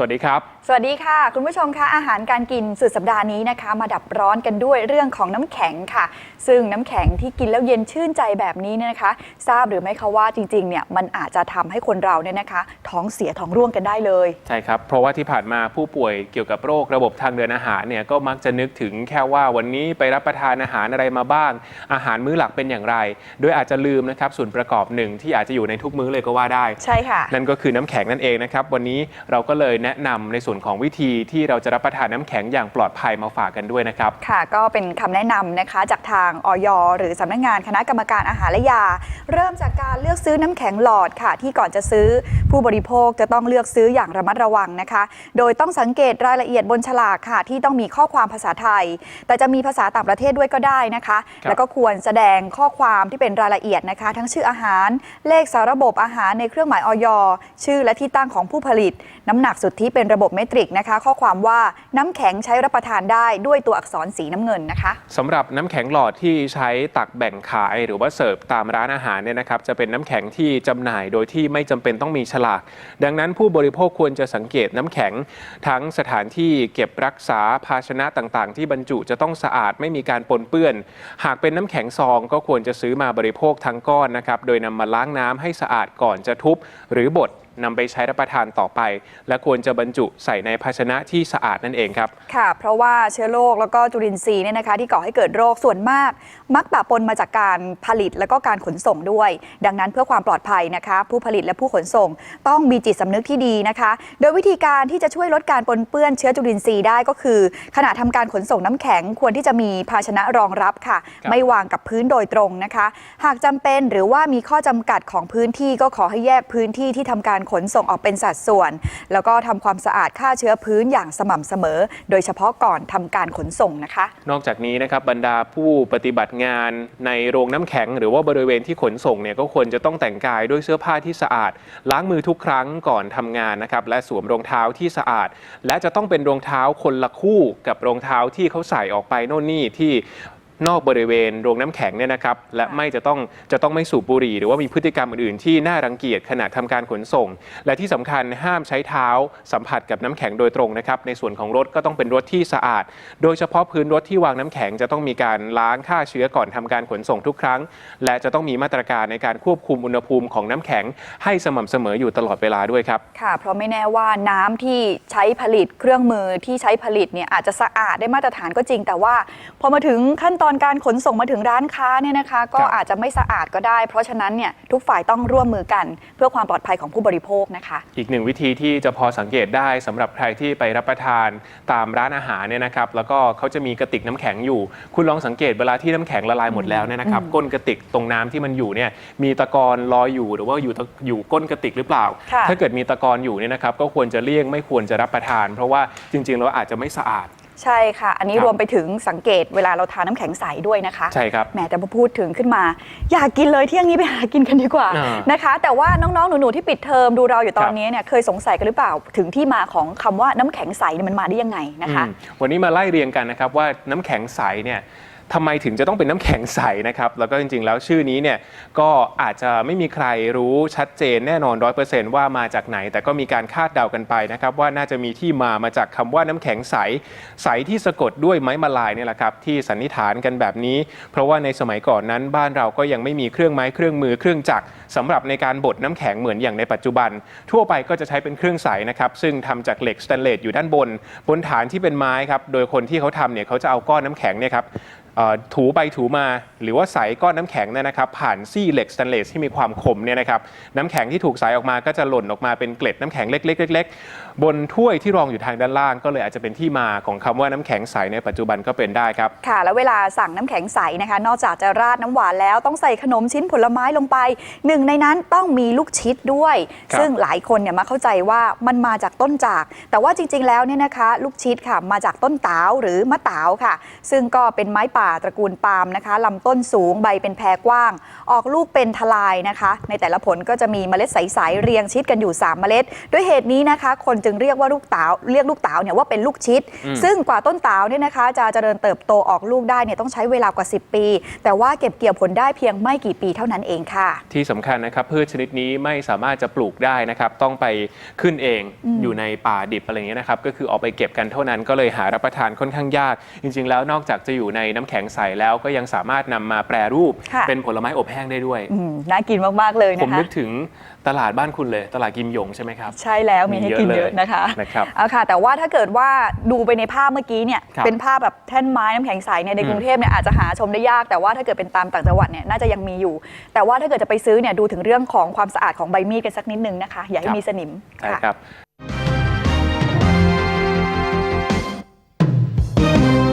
สวัสดีครับ สวัสดีค่ะ คุณผู้ชมคะอาหารการกินสุดสัปดาห์นี้นะคะ มาดับร้อนกันด้วยเรื่องของน้ำแข็งค่ะ ซึ่งน้ำแข็งที่กินแล้วเย็นชื่นใจแบบนี้เนี่ยนะคะ ทราบหรือไม่คะว่าจริงๆเนี่ยมันอาจจะทำให้คนเราเนี่ยนะคะ ท้องเสียท้องร่วงกันได้เลย ใช่ครับ เพราะว่าที่ผ่านมาผู้ป่วยเกี่ยวกับโรคระบบทางเดินอาหารเนี่ยก็มักจะนึกถึงแค่ว่าวันนี้ไปรับประทานอาหารอะไรมาบ้าง อาหารมื้อหลักเป็นอย่างไร โดยอาจจะลืมนะครับส่วนประกอบหนึ่งที่อาจจะอยู่ในทุกมื้อเลยก็ว่าได้ ใช่ค่ะ นั่นก็คือน้ำแข็งนั่นเองนะครับวันนี้เราก็เลยแนะนำในส่วนของวิธีที่เราจะรับประทานน้ำแข็งอย่างปลอดภัยมาฝากกันด้วยนะครับ ค่ะ ก็เป็นคำแนะนำนะคะจากทางออยหรือสำนักงานคณะกรรมการอาหารและยา เริ่มจากการเลือกซื้อน้ำแข็งหลอดค่ะ ที่ก่อนจะซื้อผู้บริโภคจะต้องเลือกซื้ออย่างระมัดระวังนะคะ โดยต้องสังเกตรายละเอียดบนฉลากค่ะ ที่ต้องมีข้อความภาษาไทย แต่จะมีภาษาต่างประเทศด้วยก็ได้นะคะครับแล้วก็ควรแสดงข้อความที่เป็นรายละเอียดนะคะ ทั้งชื่ออาหาร เลขสาระบบอาหารในเครื่องหมายออยชื่อและที่ตั้งของผู้ผลิต น้ำหนักสุทธิเป็นระบบเมตริกนะคะ ข้อความว่าน้ำแข็งใช้รับประทานได้ด้วยตัวอักษรสีน้ำเงินนะคะสำหรับน้ำแข็งหลอดที่ใช้ตักแบ่งขายหรือว่าเสิร์ฟตามร้านอาหารเนี่ยนะครับจะเป็นน้ำแข็งที่จำหน่ายโดยที่ไม่จำเป็นต้องมีฉลาก ดังนั้นผู้บริโภคควรจะสังเกตน้ำแข็ง ทั้งสถานที่เก็บรักษาภาชนะต่างๆ ที่บรรจุจะต้องสะอาดไม่มีการปนเปื้อน หากเป็นน้ำแข็งซองก็ควรจะซื้อมาบริโภคทั้งก้อนนะครับโดยนำมาล้างน้ำให้สะอาดก่อนจะทุบหรือบด นำไปใช้รับประทานต่อไป และควรจะบรรจุใส่ในภาชนะที่สะอาดนั่นเองครับ ค่ะ เพราะว่าเชื้อโรคแล้วก็จุลินทรีย์เนี่ยนะคะ ที่ก่อให้เกิดโรคส่วนมาก มักปะปนมาจากการผลิตแล้วก็การขนส่งด้วย ดังนั้นเพื่อความปลอดภัยนะคะ ผู้ผลิตและผู้ขนส่ง ต้องมีจิตสำนึกที่ดีนะคะ โดยวิธีการที่จะช่วยลดการปนเปื้อนเชื้อจุลินทรีย์ได้ก็คือ ขณะทำการขนส่งน้ำแข็งควรที่จะมีภาชนะรองรับค่ะครับไม่วางกับพื้นโดยตรงนะคะ หากจำเป็นหรือว่ามีข้อจำกัดของพื้นที่ก็ขอให้แยกพื้นที่ที่ทำการขนส่งออกเป็นสัดส่วน แล้วก็ทำความสะอาดฆ่าเชื้อพื้นอย่างสม่ำเสมอ โดยเฉพาะก่อนทำการขนส่งนะคะ นอกจากนี้นะครับบรรดาผู้ปฏิบัติงานในโรงน้ำแข็ง หรือว่าบริเวณที่ขนส่งเนี่ยก็ควรจะต้องแต่งกายด้วยเสื้อผ้าที่สะอาด ล้างมือทุกครั้งก่อนทำงานนะครับและสวมรองเท้าที่สะอาด และจะต้องเป็นรองเท้าคนละคู่กับรองเท้าที่เขาใส่ออกไปโน่นนี่ที่ นอกบริเวณโรงน้ำแข็งเนี่ยนะครับและไม่จะต้องจะต้องไม่สูบบุหรี่ หรือว่ามีพฤติกรรมอื่นๆ ที่น่ารังเกียจขณะทำการขนส่ง และที่สำคัญห้ามใช้เท้าสัมผัสกับน้ำแข็งโดยตรงนะครับในส่วนของรถก็ต้องเป็นรถที่สะอาด โดยเฉพาะพื้นรถที่วางน้ำแข็งจะต้องมีการล้างฆ่าเชื้อก่อนทำการขนส่งทุกครั้ง และจะต้องมีมาตรการในการควบคุมอุณหภูมิของน้ำแข็ง ให้สม่ำเสมออยู่ตลอดเวลาด้วยครับค่ะ เพราะไม่แน่ว่าน้ำที่ใช้ผลิตเครื่องมือที่ใช้ผลิตเนี่ยอาจจะสะอาดได้มาตรฐานก็จริง แต่ว่าพอมาถึงขั้นตอนการขนส่งมาถึงร้านค้าเนี่ยนะคะก็ครับอาจจะไม่สะอาดก็ได้ เพราะฉะนั้นเนี่ยทุกฝ่ายต้องร่วมมือกัน เพื่อความปลอดภัยของผู้บริโภคนะคะ อีกหนึ่งวิธีที่จะพอสังเกตได้สำหรับใครที่ไปรับประทานตามร้านอาหารเนี่ยนะครับแล้วก็เขาจะมีกระติกน้ำแข็งอยู่ คุณลองสังเกตเวลาที่น้ำแข็งละลายหมดแล้วเนี่ยนะครับก้นกระติกตรงน้ำที่มันอยู่เนี่ยมีตะกอนลอยอยู่หรือว่าอยู่ตะอยู่ก้นกระติกหรือเปล่าค่ะถ้าเกิดมีตะกอนอยู่เนี่ยนะครับก็ควรจะเลี่ยงไม่ควรจะรับประทาน เพราะว่าจริงๆแล้วอาจจะไม่สะอาด ใช่ค่ะ อันนี้ครับ รวมไปถึงสังเกตเวลาเราทานน้ำแข็งใสด้วยนะคะ ใช่ครับ แหมแต่พอพูดถึงขึ้นมา อยากกินเลยเที่ยงนี้ไปหากินกันดีกว่าอ่านนะคะ แต่ว่าน้องๆ หนูๆ ที่ปิดเทอมดูเราอยู่ตอนนี้เนี่ยเคยสงสัยกันหรือเปล่าถึงที่มาของคำว่าน้ำแข็งใสเนี่ยมันมาได้ยังไงนะคะ อืมวันนี้มาไล่เรียงกันนะครับว่าน้ำแข็งใสเนี่ย ทำไมถึงจะต้องเป็นน้ำแข็งใสนะครับแล้วก็จริงๆ แล้วชื่อนี้เนี่ยก็อาจจะไม่มีใครรู้ชัดเจนแน่นอน 100%ว่ามาจากไหน แต่ก็มีการคาดเดากันไปนะครับว่าน่าจะมีที่มามาจากคำว่าน้ำแข็งใส ใสที่สะกดด้วยไม้มาลายเนี่ยแหละครับที่สันนิษฐานกันแบบนี้ เพราะว่าในสมัยก่อนนั้นบ้านเราก็ยังไม่มีเครื่องไม้เครื่องมือเครื่องจักรสำหรับในการบดน้ำแข็งเหมือนอย่างในปัจจุบัน ทั่วไปก็จะใช้เป็นเครื่องใสนะครับซึ่งทำจากเหล็กสแตนเลสอยู่ด้านบน บนฐานที่เป็นไม้ครับโดยคนที่เขาทำเนี่ยเขาจะเอาก้อนน้ำแข็งเนี่ยครับ ถูไปถูมาหรือว่าใสก้อนน้ำแข็งเนี่ยนะครับผ่านซี่เหล็กสแตนเลสที่มีความคมเนี่ยนะครับน้ำแข็งที่ถูกใสออกมาก็จะหล่นออกมาเป็นเกล็ดน้ำแข็งเล็กๆเล็กๆบนถ้วยที่รองอยู่ทางด้านล่าง ก็เลยอาจจะเป็นที่มาของคำว่าน้ำแข็งใสในปัจจุบันก็เป็นได้ครับค่ะแล้วเวลาสั่งน้ำแข็งใสนะคะ นอกจากจะราดน้ำหวานแล้วต้องใส่ขนมชิ้นผลไม้ลงไปหนึ่งในนั้นต้องมีลูกชิดด้วยครับซึ่งหลายคนเนี่ยมาเข้าใจว่ามันมาจากต้นจาก แต่ว่าจริง ๆ แล้วเนี่ยนะคะ ลูกชิดค่ะมาจากต้นตาวหรือมะตาวค่ะ ซึ่งก็เป็นไม้ป่าป่าตระกูลปาล์มนะคะลำต้นสูงใบเป็นแพรกว้าง ออกลูกเป็นทลายนะคะ ในแต่ละผลก็จะมีเมล็ดใสๆเรียงชิดกันอยู่ 3 เมล็ด ด้วยเหตุนี้นะคะ คนจึงเรียกว่าลูกเต๋าเรียกลูกเต๋าเนี่ยว่าเป็นลูกชิดอืมซึ่งกว่าต้นเต๋าเนี่ยนะคะ จะเจริญเติบโตออกลูกได้เนี่ยต้องใช้เวลากว่า 10 ปี แต่ว่าเก็บเกี่ยวผลได้เพียงไม่กี่ปีเท่านั้นเองค่ะ ที่สำคัญนะครับพืชชนิดนี้ไม่สามารถจะปลูกได้นะครับต้องไปขึ้นเองอืมอยู่ในป่าดิบอะไรอย่างเงี้ยนะครับก็คือออกไปเก็บกันเท่านั้นก็เลยหารับประทานค่อนข้างยาก จริง ๆ แล้วนอกจากจะอยู่ในน้ำแข็งใสแล้วก็ยังสามารถนำมาแปรรูปค่ะ เป็นผลไม้อบแห้งได้ด้วย อืมน่ากินมาก ๆ เลยผมนะคะ นึกถึงตลาดบ้านคุณเลย ตลาดกิมหยงใช่ไหมครับ ใช่แล้วมีให้กินเยอะนะคะนะครับเอาค่ะ แต่ว่าถ้าเกิดว่าดูไปในภาพเมื่อกี้เนี่ยครับเป็นภาพแบบแท่นไม้น้ำแข็งใสเนี่ยในอืมกรุงเทพเนี่ยอาจจะหาชมได้ยากแต่ว่าถ้าเกิดเป็นตามต่างจังหวัดเนี่ยน่าจะยังมีอยู่ แต่ว่าถ้าเกิดจะไปซื้อเนี่ยดูถึงเรื่องของความสะอาดของใบมีดกันสักนิดนึงนะคะ อย่าให้มีสนิมใช่ค่ะ ครับ